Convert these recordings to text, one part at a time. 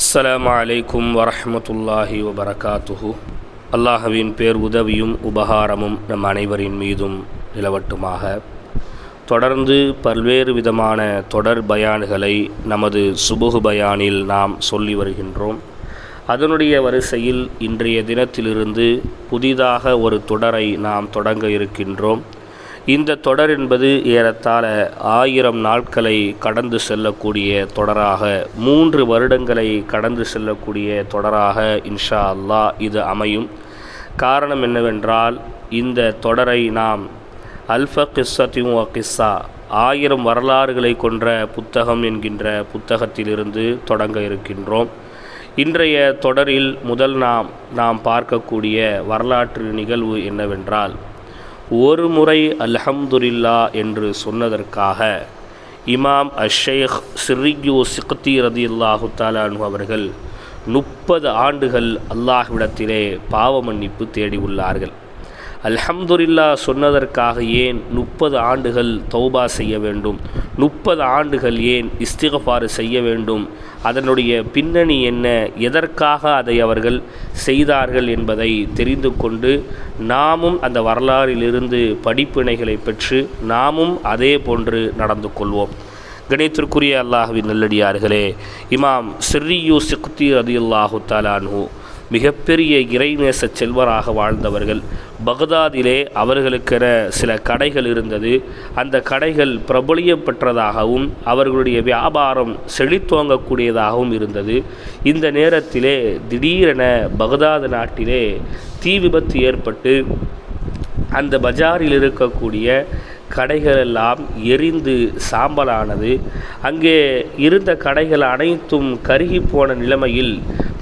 அஸ்லாம் அலைக்கும் வரஹ்மத்துல்லாஹி வபரகாத்துஹு. அல்லாஹவின் பேர் உதவியும் உபகாரமும் நம் அனைவரின் மீதும் நிலவட்டுமாக. தொடர்ந்து பல்வேறு விதமான தொடர் பயான்களை நமது சுபுகு பயானில் நாம் சொல்லி வருகின்றோம். அதனுடைய வரிசையில் இன்றைய தினத்திலிருந்து புதிதாக ஒரு தொடரை நாம் தொடங்க இருக்கின்றோம். இந்த தொடர் என்பது ஏறத்தாழ ஆயிரம் நாட்களை கடந்து செல்லக்கூடிய தொடராக மூன்று வருடங்களை கடந்து செல்லக்கூடிய தொடராக இன்ஷா அல்லாஹ் இது அமையும். காரணம் என்னவென்றால் இந்த தொடரை நாம் அல்ஃப கிஸ்ஸத்தின் கிஸ்ஸா ஆயிரம் வரலாறுகளை கொன்ற புத்தகம் என்கின்ற புத்தகத்திலிருந்து தொடங்க இருக்கின்றோம். இன்றைய தொடரில் முதல் நாம் நாம் பார்க்கக்கூடிய வரலாற்று நிகழ்வு என்னவென்றால் ஒரு முறை அல்ஹம்துல்லா என்று சொன்னதற்காக இமாம் அஷேக் சிறியோ சிக்தி ரதி அல்லாஹு தாலானு அவர்கள் முப்பது ஆண்டுகள் அல்லாஹ்விடத்திலே பாவ மன்னிப்பு தேடி உள்ளார்கள். அல்ஹம்துல்லா சொன்னதற்காக ஏன் முப்பது ஆண்டுகள் தௌபா செய்ய வேண்டும்? முப்பது ஆண்டுகள் ஏன் இஸ்திகபாறு செய்ய வேண்டும்? அதனுடைய பின்னணி என்ன? எதற்காக அதை அவர்கள் செய்தார்கள் என்பதை தெரிந்து கொண்டு நாமும் அந்த வரலாறிலிருந்து படிப்பினைகளை பெற்று நாமும் அதே போன்று நடந்து கொள்வோம். கணேத்திற்குரிய அல்லாஹுவின் நல்லடியார்களே இமாம் சிறியு சிக்தி ரதி அல்லாஹு மிகப்பெரிய இறைநேச செல்வராக வாழ்ந்தவர்கள். பகதாதிலே அவர்களுக்கென சில கடைகள் இருந்தது. அந்த கடைகள் பிரபலியம் பெற்றதாகவும் அவர்களுடைய வியாபாரம் செழித்தோங்கக்கூடியதாகவும் இருந்தது. இந்த நேரத்திலே திடீரென பகதாது நாட்டிலே தீ விபத்து ஏற்பட்டு அந்த பஜாரில் இருக்கக்கூடிய கடைகளெல்லாம் எரிந்து சாம்பலானது. அங்கே இருந்த கடைகள் அனைத்தும் கருகி போன நிலைமையில்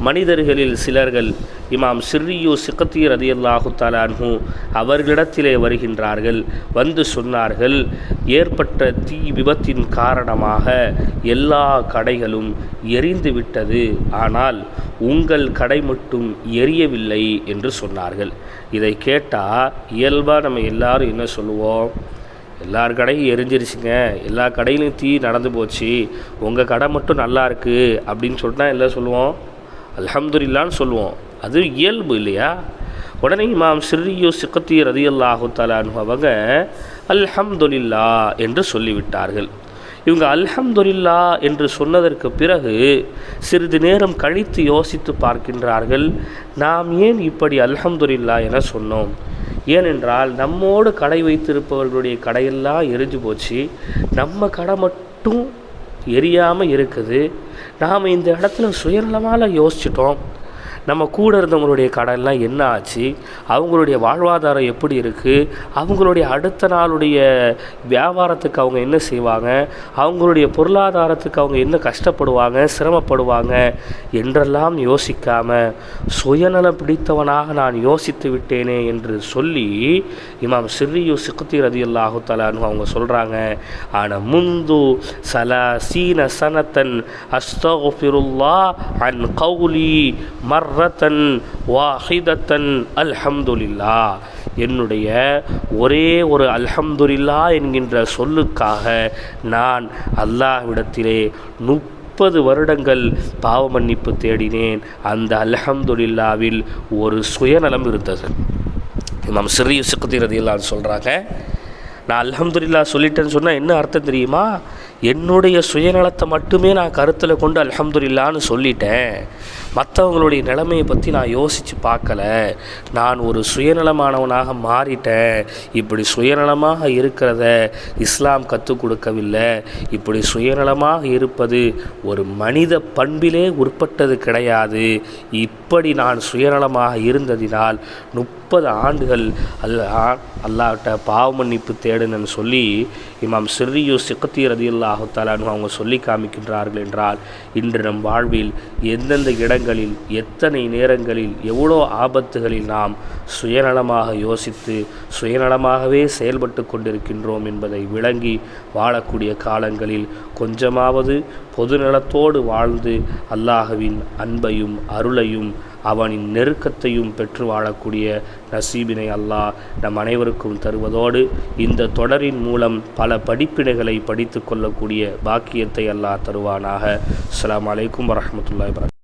மனிதர்களில் சிலர்கள் இமாம் சிறியு சிக்கத்தி ரதியல்லாஹு தலான்ஹூ அவர்களிடத்திலே வருகின்றார்கள். வந்து சொன்னார்கள் ஏற்பட்ட தீ விபத்தின் காரணமாக எல்லா கடைகளும் எரிந்து விட்டது. ஆனால் உங்கள் கடை மட்டும் எரியவில்லை என்று சொன்னார்கள். இதை கேட்டால் இயல்பாக நம்ம எல்லாரும் என்ன சொல்லுவோம்? எல்லார் கடையும் எரிஞ்சிருச்சுங்க. எல்லா கடையிலையும் தீ நடந்து போச்சு. உங்கள் கடை மட்டும் நல்லா இருக்குது அப்படின்னு சொல்லிட்டு எல்லாம் சொல்லுவோம்? அலமதுல்லான்னு சொல்லுவோம். அது இயல்பு இல்லையா? உடனே இமாம் சிறியோ சிக்கத்தி ரதி அல்லாஹு தலான் அவங்க அல்ஹம்துலில்லா என்று சொல்லிவிட்டார்கள். இவங்க அல்ஹம்துலில்லா என்று சொன்னதற்கு பிறகு சிறிது நேரம் கழித்து யோசித்து பார்க்கின்றார்கள். நாம் ஏன் இப்படி அல்ஹம்துலில்லா என சொன்னோம்? ஏனென்றால் நம்மோடு கடை வைத்திருப்பவர்களுடைய கடையெல்லாம் எரிஞ்சு போச்சு. நம்ம கடை மட்டும் எரியாமல் இருக்குது. நாம் இந்த இடத்துல சுயநலமாக யோசிச்சிட்டோம். நம்ம கூட இருந்தவங்களுடைய கடன்லாம் என்ன ஆச்சு? அவங்களுடைய வாழ்வாதாரம் எப்படி இருக்குது அவங்களுடைய அடுத்த நாளுடைய வியாபாரத்துக்கு அவங்க என்ன செய்வாங்க? அவங்களுடைய பொருளாதாரத்துக்கு அவங்க என்ன கஷ்டப்படுவாங்க? சிரமப்படுவாங்க? என்றெல்லாம் யோசிக்காமல் சுயநலம் பிடித்தவனாக நான் யோசித்து விட்டேனே என்று சொல்லி இமாம் சிறியு சிக்குத்தி ரதி அல்லாஹுத்தலான்னு அவங்க சொல்கிறாங்க ஆனால் முந்து சலா சீன சனத்தன் அஸ்தகுஃபிருல்லா அன் கௌலி மர்ரத்தன் வாஹிதத்தன் அல்ஹம்துலில்லா. என்னுடைய ஒரே ஒரு அல்ஹம்துலில்லா என்கின்ற சொல்லுக்காக நான் அல்லாஹ்விடத்திலே முப்பது வருடங்கள் பாவ மன்னிப்பு தேடினேன். அந்த அல்ஹம்துலில்லாவில் ஒரு சுயநலம் இருந்தது. இமாம் சிறிய சிக்கத்திரதியெல்லாம் சொல்கிறாங்க நான் அல்ஹம்துலில்லா சொல்லிட்டேன்னு சொன்னால் என்ன அர்த்தம் தெரியுமா? என்னுடைய சுயநலத்தை மட்டுமே நான் கருத்தில் கொண்டு அல்ஹம்துலில்லான்னு சொல்லிட்டேன். மற்றவங்களுடைய நிலைமையை பற்றி நான் யோசித்து பார்க்கல. நான் ஒரு சுயநலமானவனாக மாறிட்டேன். இப்படி சுயநலமாக இருக்கிறத இஸ்லாம் கற்றுக் கொடுக்கவில்லை. இப்படி சுயநலமாக இருப்பது ஒரு மனித பண்பிலே உட்பட்டது கிடையாது. இப்படி நான் சுயநலமாக இருந்ததினால் முப்பது ஆண்டுகள் அல்லா அல்லாட்ட பாவ மன்னிப்பு தேடுன்னு சொல்லி இமாம் சிறியோ சிக்கத்தி ரதி அல்லாஹாலான்னு அவங்க சொல்லி காமிக்கின்றார்கள் என்றால் இன்று நம் வாழ்வில் எந்தெந்த நேரங்களில் எத்தனை நேரங்களில் எவ்வளோ ஆபத்துகளில் நாம் சுயநலமாக யோசித்து சுயநலமாகவே செயல்பட்டு கொண்டிருக்கின்றோம் என்பதை விளங்கி வாழக்கூடிய காலங்களில் கொஞ்சமாவது பொதுநலத்தோடு வாழ்ந்து அல்லாஹவின் அன்பையும் அருளையும் அவனின் நெருக்கத்தையும் பெற்று வாழக்கூடிய நசீபினை அல்லாஹ் நம் அனைவருக்கும் தருவதோடு இந்த தொடரின் மூலம் பல படிப்பினைகளை படித்து கொள்ளக்கூடிய பாக்கியத்தை அல்லாஹ் தருவானாக. அஸ்ஸலாமு அலைக்கும் வரஹ்மத்துல்லாஹி